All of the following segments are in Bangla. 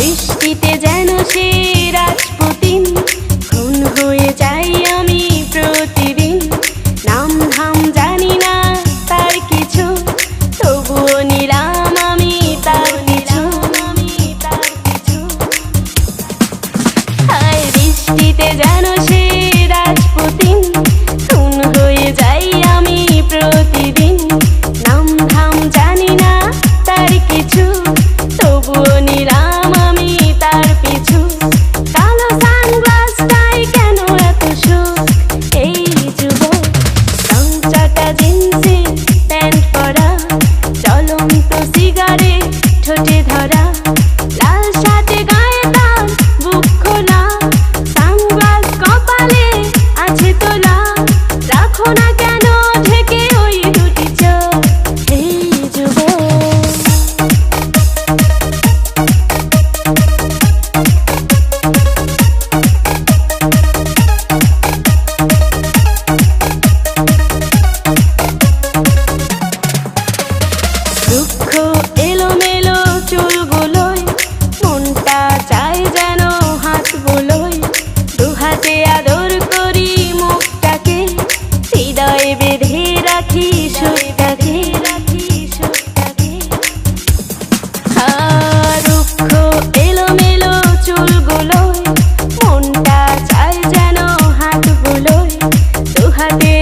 বৃষ্টিতে যেন সে রাজপুর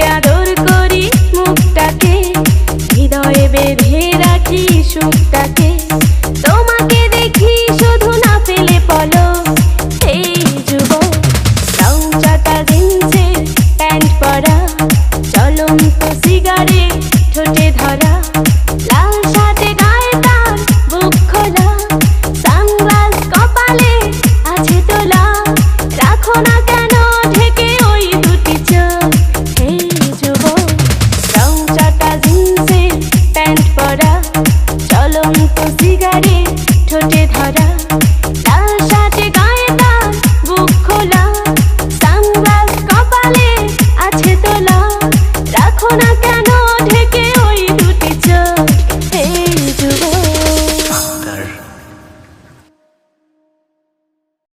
আদর করি মুখটাকে হৃদয়ে বেঁধে রাখি সুখটাকে। সিগারে ঠোঁটে ধরা